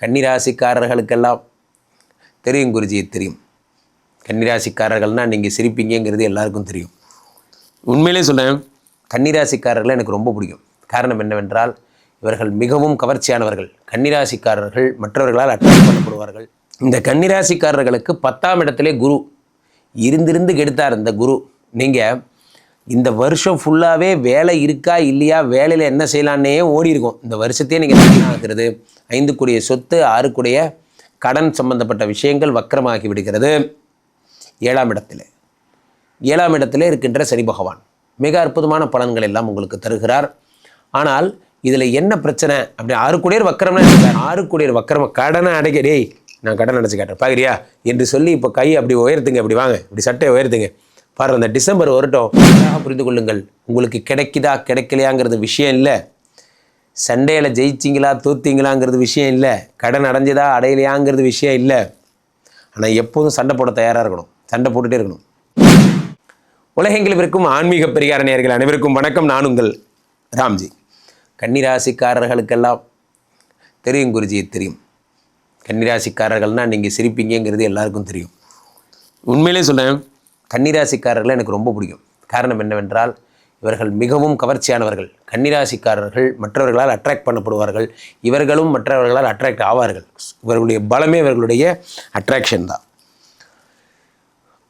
கன்னிராசிக்காரர்களுக்கெல்லாம் தெரியும் குருஜி தெரியும். கன்னிராசிக்காரர்கள்னால் நீங்கள் சிரிப்பீங்கிறது எல்லாருக்கும் தெரியும். உண்மையிலே சொல்கிறேன் கன்னிராசிக்காரர்களை எனக்கு ரொம்ப பிடிக்கும். காரணம் என்னவென்றால் இவர்கள் மிகவும் கவர்ச்சியானவர்கள். கன்னிராசிக்காரர்கள் மற்றவர்களால் அட்ராக்ட் பண்ணப்படுவார்கள். இந்த கன்னிராசிக்காரர்களுக்கு பத்தாம் இடத்திலே குரு இருந்திருந்து கெடுத்தார் இந்த குரு. நீங்கள் இந்த வருஷம் ஃபுல்லாகவே வேலை இருக்கா இல்லையா வேலையில் என்ன செய்யலான்னே ஓடி இருக்கும் இந்த வருஷத்தையே நீங்கள் ஆகிறது ஐந்து சொத்து ஆறுக்குடைய கடன் சம்பந்தப்பட்ட விஷயங்கள் வக்கரமாகி விடுகிறது. ஏழாம் இடத்தில். ஏழாம் இடத்துல இருக்கின்ற சனி பகவான். மிக அற்புதமான பலன்கள் எல்லாம் உங்களுக்கு தருகிறார். ஆனால் இதில் என்ன பிரச்சனை? அப்படி ஆறு கோடியர் வக்கரம்னா என்ன ஆறு கோடியர் வக்கரம கடனை அடைக்க டேய் நான் கடன் அடைச்சு கேட்டேன். பார்க்குறியா என்று சொல்லி இப்போ கை அப்படி உயர்த்துங்க. அப்படி வாங்க. இப்படி சட்டையை உயர்த்துங்க. பாரு அந்த டிசம்பர் வரட்டும் புரிந்து கொள்ளுங்கள். உங்களுக்கு கிடைக்குதா கிடைக்கலையாங்கிறது விஷயம் இல்லை. சண்டையில் ஜெயிச்சிங்களா தோத்தீங்களாங்கிறது விஷயம் இல்லை. கடன் அடைஞ்சதா அடையலையாங்கிறது விஷயம் இல்லை. ஆனால் எப்போதும் சண்டை போட தயாராக இருக்கணும். சண்டை போட்டுகிட்டே இருக்கணும். உலகெங்கிலும் இருக்கும் ஆன்மீக பரிகார நேர்கள் அனைவருக்கும் வணக்கம். நான் உங்கள் ராம்ஜி. கன்னிராசிக்காரர்களுக்கெல்லாம் தெரியும் குருஜி தெரியும். கன்னிராசிக்காரர்கள்னால் நீங்கள் சிரிப்பீங்கிறது எல்லாருக்கும் தெரியும். உண்மையிலே சொல்கிறேன் கன்னிராசிக்காரர்களை எனக்கு ரொம்ப பிடிக்கும். காரணம் என்னவென்றால் இவர்கள் மிகவும் கவர்ச்சியானவர்கள். கன்னிராசிக்காரர்கள் மற்றவர்களால் அட்ராக்ட் பண்ணப்படுவார்கள். இவர்களும் மற்றவர்களால் அட்ராக்ட் ஆவார்கள். இவர்களுடைய பலமே இவர்களுடைய அட்ராக்ஷன் தான்.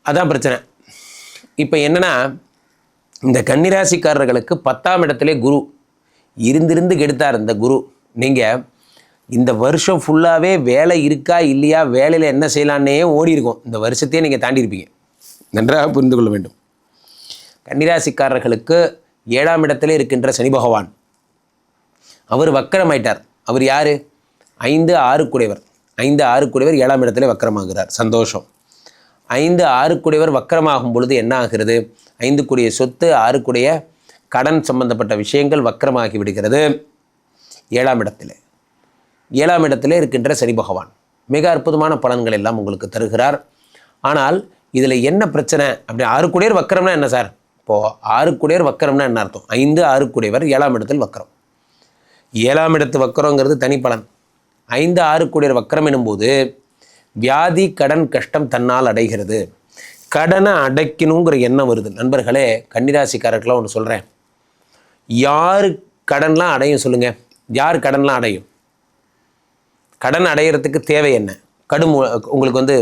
அதான் பிரச்சனை. இப்போ என்னென்னா இந்த கன்னிராசிக்காரர்களுக்கு பத்தாம் இடத்துல குரு. இருந்திருந்து கெடுத்தார் இந்த குரு. நீங்கள் இந்த வருஷம் ஃபுல்லாகவே வேலை இருக்கா இல்லையா வேலையில் என்ன செய்யலான்னே ஓடி இருக்கும் இந்த வருஷத்தையே நீங்கள் தாண்டி இருப்பீங்க நன்றாக புரிந்து கொள்ள வேண்டும். கன்னிராசிக்காரர்களுக்கு ஏழாம் இடத்திலே இருக்கின்ற சனி பகவான். அவர் வக்கரமாயிட்டார். அவர் யார்? ஐந்து ஆறு குடைவர் ஐந்து ஆறு குடைவர் ஏழாம் இடத்திலே வக்கரமாகிறார். சந்தோஷம். ஐந்து ஆறு குடைவர் வக்கரமாகும் பொழுது என்ன ஆகிறது? ஐந்து கூடிய சொத்து ஆறு கூடிய கடன் சம்பந்தப்பட்ட விஷயங்கள் வக்கரமாகி விடுகிறது. ஏழாம் இடத்தில். ஏழாம் இடத்திலே இருக்கின்ற சனி பகவான். மிக அற்புதமான பலன்கள் எல்லாம் உங்களுக்கு தருகிறார். ஆனால் இதில் என்ன பிரச்சனை அப்படி ஆறு குடையர் வக்கரம்னா என்ன சார்? இப்போது ஆறு குடையர் வக்கரம்னா என்ன அர்த்தம்? ஐந்து ஆறு குடையவர் ஏழாம் இடத்தில் வக்கரம். ஏழாம் இடத்து வக்கரங்கிறது தனி பலன் ஐந்து ஆறு குடையர் வக்கரம் எனும்போது வியாதி கடன் கஷ்டம் தன்னால் அடைகிறது. கடனை அடைக்கணுங்கிற எண்ணம் வருது. நண்பர்களே கன்னிராசிக்காரர்களாக ஒன்று சொல்கிறேன் யார் கடன்லாம் அடையும் சொல்லுங்கள் யார் கடன்லாம் அடையும்? கடன் அடையிறதுக்கு தேவை என்ன? கடும் உங்களுக்கு வந்து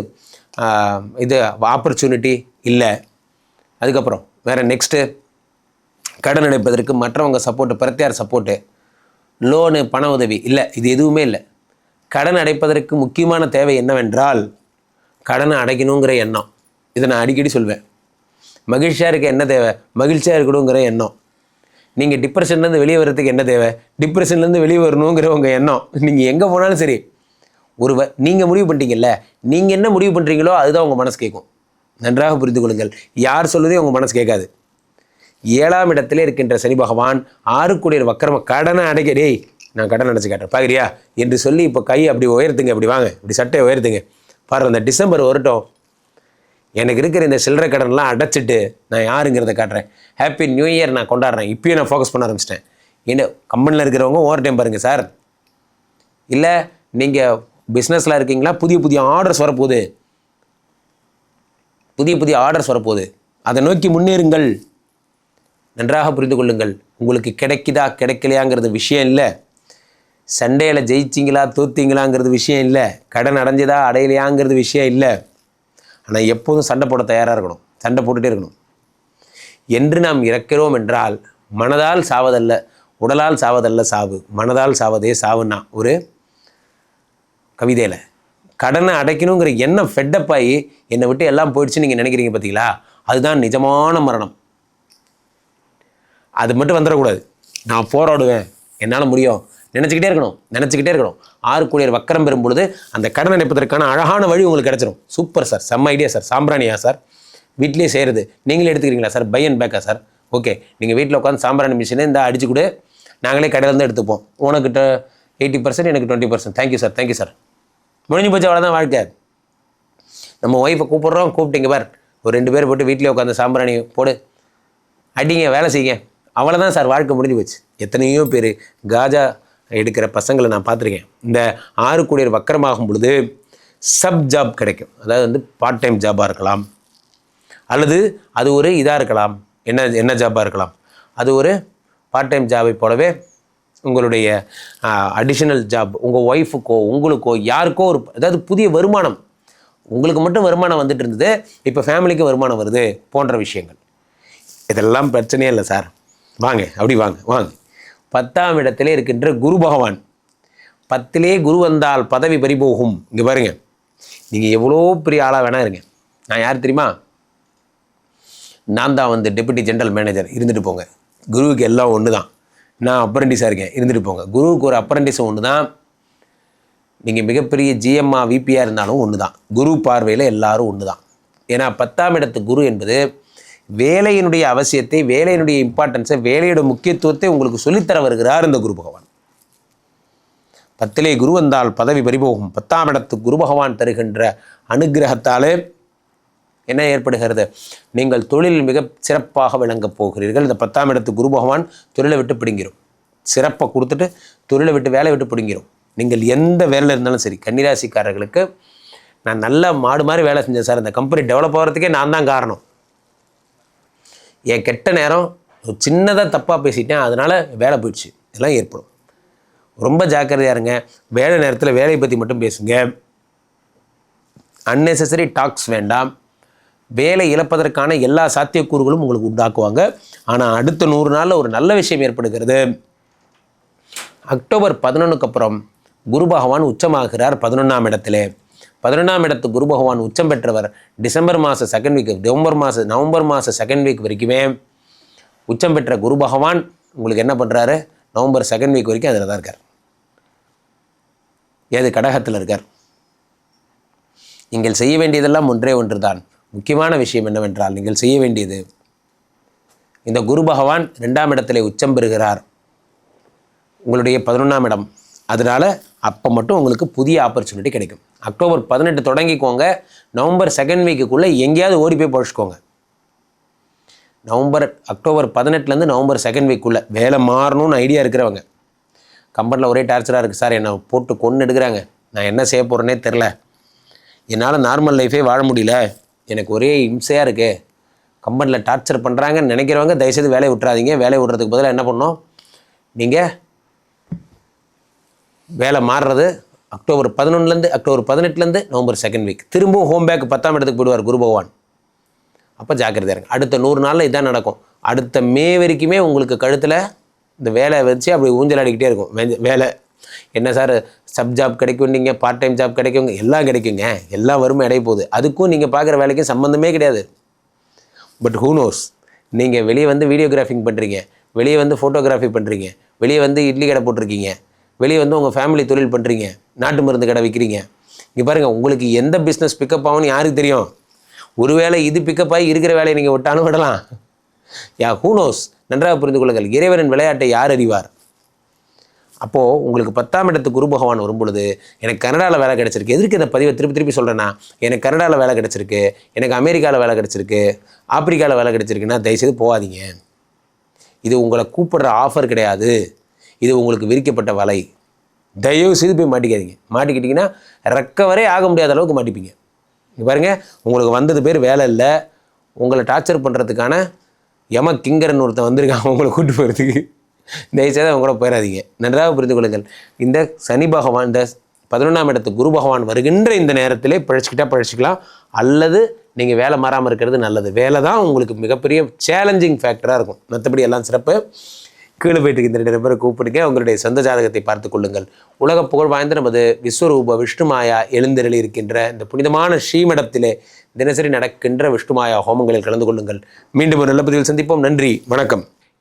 இது ஆப்பர்ச்சுனிட்டி இல்லை. அதுக்கப்புறம் வேறு நெக்ஸ்ட்டு கடன் அடைப்பதற்கு மற்றவங்க சப்போர்ட்டு பிரத்தியார் சப்போர்ட்டு லோனு பண உதவி இல்லை. இது எதுவுமே இல்லை. கடன் அடைப்பதற்கு முக்கியமான தேவை என்னவென்றால் கடனை அடைக்கணுங்கிற எண்ணம். இதை நான் அடிக்கடி சொல்வேன். மகிழ்ச்சியாக இருக்க என்ன தேவை? மகிழ்ச்சியாக இருக்கணுங்கிற எண்ணம். நீங்கள் டிப்ரெஷன்லேருந்து வெளியே வர்றதுக்கு என்ன தேவை? டிப்ரெஷன்லேருந்து வெளியே வரணுங்கிற உங்கள் எண்ணம். நீங்கள் எங்கே போனாலும் சரி ஒருவர் நீங்கள் முடிவு பண்ணிட்டீங்கல்ல நீங்கள் என்ன முடிவு பண்ணுறீங்களோ அதுதான் உங்கள் மனசு கேட்கும் நன்றாக புரிந்து கொள்ளுங்கள். யார் சொல்லுதே உங்கள் மனசு கேட்காது. ஏழாம் இடத்துல இருக்கின்ற சனி பகவான் ஆறுக்குடியர் வக்கரம கடனை அடைக்க டேய் நான் கடன் அடைச்சு கேட்டேன் பார்க்குறியா என்று சொல்லி இப்போ கை அப்படி உயர்த்துங்க அப்படி வாங்க. இப்படி சட்டையை உயர்த்துங்க. பாரு அந்த டிசம்பர் வரட்டும். எனக்கு இருக்கிற இந்த சில்லறை கடன்லாம் அடைச்சிட்டு நான் யாருங்கிறத காட்டுறேன். ஹாப்பி நியூ இயர் நான் கொண்டாடுறேன். இப்பயும் நான் ஃபோக்கஸ் பண்ண ஆரம்பிச்சிட்டேன். என்ன கம்பெனியில் இருக்கிறவங்க ஓவர் டைம் பாருங்கள் சார் இல்லை நீங்கள் பிஸ்னஸில் இருக்கீங்களா? புதிய புதிய ஆர்டர்ஸ் வரப்போகுது. புதிய புதிய ஆர்டர்ஸ் வரப்போகுது. அதை நோக்கி முன்னேறுங்கள். நன்றாக புரிந்து கொள்ளுங்கள். உங்களுக்கு கிடைக்குதா கிடைக்கலையாங்கிறது விஷயம் இல்லை. சண்டையில் ஜெயிச்சிங்களா தோத்தீங்களாங்கிறது விஷயம் இல்லை. கடன் அடைஞ்சதா அடையலையாங்கிறது விஷயம் இல்லை. ஆனால் எப்போதும் சண்டை போட தயாராக இருக்கணும். சண்டை போட்டுகிட்டே இருக்கணும். என்று நாம் இறக்கிறோம் என்றால் மனதால் சாவதல்ல உடலால் சாவதல்ல சாவு. மனதால் சாவதே சாவுன்னா ஒரு கவிதையில். கடனை அடைக்கணுங்கிற எண்ணம் ஃபெட்டப் ஆகி என்னை விட்டு எல்லாம் போயிடுச்சுன்னு நீங்கள் நினைக்கிறீங்க பார்த்தீங்களா அதுதான் நிஜமான மரணம். அது மட்டும் வந்துடக்கூடாது. நான் போராடுவேன். என்னால் முடியும். நினச்சிக்கிட்டே இருக்கணும். நினச்சிக்கிட்டே இருக்கணும். ஆறு கூடியர் வக்கரம் பெறும் பொழுது அந்த கடன் அடைப்பதற்கான அழகான வழி உங்களுக்கு கிடச்சிரும். Super sir. செம்ம ஐடியா சார். சாம்பிராணியா சார். வீட்லேயே செய்கிறது நீங்களே எடுத்துக்கிறீங்களா சார்? பை அண்ட் பேக்கா சார்? ஓகே நீங்கள் வீட்டில் உட்காந்து சாம்பிராணி மிஷினை இந்த அடிச்சு கொடு. நாங்களே கடையிலேருந்து எடுத்துப்போம். உனக்கிட்ட எயிட்டி பர்சன்ட் எனக்கு twenty percent thank you sir thank you sir முடிஞ்சு போச்சு அவ்வளோதான் வாழ்க்கை. நம்ம ஒய்ஃபை கூப்பிட்றோம் கூப்பிட்டீங்க பார். ஒரு ரெண்டு பேர் போட்டு வீட்டிலே உட்காந்து சாம்பிராணி போடு. அடிங்க வேலை செய்யுங்க. அவ்வளோதான் சார் வாழ்க்கை முடிஞ்சு போச்சு. எத்தனையோ பேர் காஜா எடுக்கிற பசங்களை நான் பார்த்துருக்கேன். இந்த ஆறு கோடியர் வக்கரமாகும் பொழுது சப் ஜாப் கிடைக்கும். அதாவது வந்து பார்ட் டைம் ஜாபாக இருக்கலாம். அல்லது அது ஒரு இதாக இருக்கலாம். என்ன என்ன ஜாபாக இருக்கலாம். அது ஒரு பார்ட் டைம் ஜாபை போலவே உங்களுடைய அடிஷனல் ஜாப் உங்கள் ஒய்ஃபுக்கோ உங்களுக்கோ யாருக்கோ ஒரு அதாவது புதிய வருமானம். உங்களுக்கு மட்டும் வருமானம் வந்துட்டு இருந்தது இப்போ ஃபேமிலிக்கு வருமானம் வருது போன்ற விஷயங்கள். இதெல்லாம் பிரச்சனையே இல்லை சார் வாங்க அப்படி வாங்க வாங்க. பத்தாம் இடத்திலே இருக்கின்ற குரு பகவான். பத்திலே குரு வந்தால் பதவி பறிபோகும். இங்கே பாருங்க. நீங்கள் எவ்வளோ பெரிய ஆளாக வேணா இருங்க. நான் யார் தெரியுமா? நான் தான் வந்து டெபுட்டி ஜென்ரல் மேனேஜர் இருந்துட்டு போங்க. குருவுக்கு எல்லாம் ஒன்று தான் நான் அப்ரண்டிஸாக இருக்கேன். இருந்துட்டு போங்க. குருவுக்கு ஒரு அப்ரண்டிஸும் ஒன்று தான் நீங்கள் மிகப்பெரிய ஜிஎம்ஆ விபியாக இருந்தாலும் ஒன்று தான் குரு பார்வையில் எல்லாரும் ஒன்று தான் ஏன்னா பத்தாம் இடத்து குரு என்பது வேலையினுடைய அவசியத்தை வேலையினுடைய இம்பார்ட்டன்ஸை வேலையோட முக்கியத்துவத்தை உங்களுக்கு சொல்லித்தர வருகிறார் இந்த குரு பகவான். பத்திலே குரு வந்தால் பதவி பறிபோகும். பத்தாம் இடத்து குரு பகவான் தருகின்ற அனுகிரகத்தாலே என்ன ஏற்படுகிறது? நீங்கள் தொழிலில் மிக சிறப்பாக விளங்கப் போகிறீர்கள். இந்த பத்தாம் இடத்து குரு பகவான் தொழிலை விட்டு பிடுங்கிடும் சிறப்பை கொடுத்துட்டு தொழிலை விட்டு வேலை விட்டு பிடுங்கிடும் நீங்கள் எந்த வேலையில் இருந்தாலும் சரி கன்னிராசிக்காரர்களுக்கு நான் நல்ல மாடு மாதிரி வேலை செஞ்சேன் சார். இந்த கம்பெனி டெவலப் ஆகிறதுக்கே நான் தான் காரணம். என் கெட்ட நேரம் ஒரு சின்னதாக தப்பாக பேசிட்டேன். அதனால் வேலை போயிடுச்சு. இதெல்லாம் ஏற்படும். ரொம்ப ஜாக்கிரதையாக இருங்க. வேலை நேரத்தில் வேலையை பற்றி மட்டும் பேசுங்க. அன்னெசசரி டாக்ஸ் வேண்டாம். வேலை இழப்பதற்கான எல்லா சாத்தியக்கூறுகளும் உங்களுக்கு உண்டாக்குவாங்க. ஆனால் அடுத்த நூறு நாளில் ஒரு நல்ல விஷயம் ஏற்படுகிறது. அக்டோபர் பதினொன்றுக்கு அப்புறம் குரு பகவான் உச்சமாகிறார் பதினொன்றாம் இடத்துல. பதினொன்றாம் இடத்து குரு பகவான் உச்சம் பெற்றவர் டிசம்பர் மாத செகண்ட் வீக் நவம்பர் மாத நவம்பர் மாத செகண்ட் வீக் வரைக்குமே உச்சம் பெற்ற குரு பகவான் உங்களுக்கு என்ன பண்ணுறாரு நவம்பர் செகண்ட் வீக் வரைக்கும் அதில் தான் இருக்கார். ஏது கடகத்தில் இருக்கார். நீங்கள் செய்ய வேண்டியதெல்லாம் ஒன்றே ஒன்று தான் முக்கியமான விஷயம் என்னவென்றால் நீங்கள் செய்ய வேண்டியது இந்த குரு பகவான் ரெண்டாம் இடத்திலே உச்சம் பெறுகிறார். உங்களுடைய பதினொன்றாம் இடம். அதனால் அப்போ மட்டும் உங்களுக்கு புதிய ஆப்பர்ச்சுனிட்டி கிடைக்கும். அக்டோபர் பதினெட்டு தொடங்கிக்கோங்க. நவம்பர் செகண்ட் வீக்குக்குள்ளே எங்கேயாவது ஓடி போய் பழிச்சுக்கோங்க. நவம்பர் அக்டோபர் பதினெட்டுலேருந்து நவம்பர் செகண்ட் வீக்குள்ளே வேலை மாறணும்னு ஐடியா இருக்கிறவங்க. கம்பெனியில் ஒரே டார்ச்சராக இருக்குது சார் என்னை போட்டு கொன்று எடுக்கிறாங்க நான் என்ன செய்ய போகிறேனே தெரில என்னால் நார்மல் லைஃபே வாழ முடியல. எனக்கு ஒரே இம்சையாக இருக்குது கம்பெனியில் டார்ச்சர் பண்ணுறாங்கன்னு நினைக்கிறவங்க தயவுசெய்து வேலையை விட்றாதீங்க வேலையை விட்றதுக்கு பதிலாக என்ன பண்ணோம் நீங்கள் வேலை மாறுறது அக்டோபர் பதினொன்றுலேருந்து அக்டோபர் பதினெட்டுலேருந்து நவம்பர் செகண்ட் வீக் திரும்பவும் ஹோம் பேக் பத்தாம் இடத்துக்கு போயிடுவார் குரு பகவான். அப்போ ஜாக்கிரதையாக இருங்க. அடுத்த நூறு நாளில் இதான் நடக்கும். அடுத்த மே வரைக்குமே உங்களுக்கு கழுத்தில் இந்த வேலை வச்சு அப்படி ஊஞ்சல் ஆடிக்கிட்டே இருக்கும். வேலை என்ன சார் சப் ஜாப் கிடைக்குன்னீங்க பார்ட் டைம் ஜாப் கிடைக்குங்க எல்லாம் கிடைக்குங்க எல்லாம் வறுமை அடைய போகுது. அதுக்கும் நீங்கள் பார்க்குற வேலைக்கும் சம்மந்தமே கிடையாது. பட் ஹூ நோஸ் நீங்கள் வெளியே வந்து வீடியோகிராஃபிங் பண்ணுறீங்க வெளியே வந்து ஃபோட்டோகிராஃபி பண்ணுறீங்க வெளியே வந்து இட்லி கடை போட்டிருக்கீங்க வெளியே வந்து உங்கள் ஃபேமிலி தொழில் பண்ணுறீங்க நாட்டு மருந்து கடை விற்கிறீங்க இங்கே பாருங்கள் உங்களுக்கு எந்த பிஸ்னஸ் பிக்கப் ஆகும்னு யாருக்கு தெரியும்? ஒருவேளை இது பிக்கப் ஆகி இருக்கிற வேலையை நீங்கள் விட்டாலும் விடலாம். யா ஹூ நோஸ் நன்றாக புரிந்து கொள்ளுங்கள். இறைவனின் விளையாட்டை யார் அறிவார்? அப்போது உங்களுக்கு பத்தாம் இடத்து குரு பகவான் வரும்பொழுது எனக்கு கனடாவில் வேலை கிடச்சிருக்கு. எதுக்கு இந்த பதிவை திருப்பி திருப்பி சொல்கிறேன்னா எனக்கு கனடாவில் வேலை கிடச்சிருக்கு எனக்கு அமெரிக்காவில் வேலை கிடச்சிருக்கு ஆப்பிரிக்காவில் வேலை கிடச்சிருக்குன்னா தயவுசெய்து போகாதீங்க. இது உங்களை கூப்பிடுற ஆஃபர் கிடையாது. இது உங்களுக்கு விரிக்கப்பட்ட வலை. தயவு செய்து போய் மாட்டிக்காதீங்க. மாட்டிக்கிட்டிங்கன்னா ரெக்கவரே ஆக முடியாத அளவுக்கு மாட்டிப்பீங்க. இங்கே பாருங்கள் உங்களுக்கு வந்தது பேர் வேலை இல்லை. உங்களை டார்ச்சர் பண்ணுறதுக்கான யம கிங்கரன் ஒருத்தன் வந்திருக்கான் உங்களை கூட்டு போகிறதுக்கு தயவுசெய்து அவங்க கூட போயிடாதீங்க. நன்றாக புரிந்து கொள்ளுங்கள். இந்த சனி பகவான் இந்த பதினொன்றாம் இடத்து குரு பகவான் வருகின்ற இந்த நேரத்திலே பிழைச்சிக்கிட்டால் பிழைச்சிக்கலாம். அல்லது நீங்கள் வேலை மாறாமல் இருக்கிறது நல்லது. வேலை தான் உங்களுக்கு மிகப்பெரிய சேலஞ்சிங் ஃபேக்டராக இருக்கும். மற்றபடி எல்லாம் சிறப்பு. கீழே போயிட்டு இந்த ரெண்டு பேரை கூப்பிடுங்க. உங்களுடைய சொந்த ஜாதகத்தை பார்த்து கொள்ளுங்கள். உலக புகழ் வாய்ந்த நமது விஸ்வரூப விஷ்ணுமாயா எழுந்திரளி இருக்கின்ற இந்த புனிதமான ஸ்ரீமடத்திலே தினசரி நடக்கின்ற விஷ்ணுமாயா ஹோமங்களில் கலந்து கொள்ளுங்கள். மீண்டும் ஒரு நல்ல பதிவில் சந்திப்போம். நன்றி. வணக்கம்.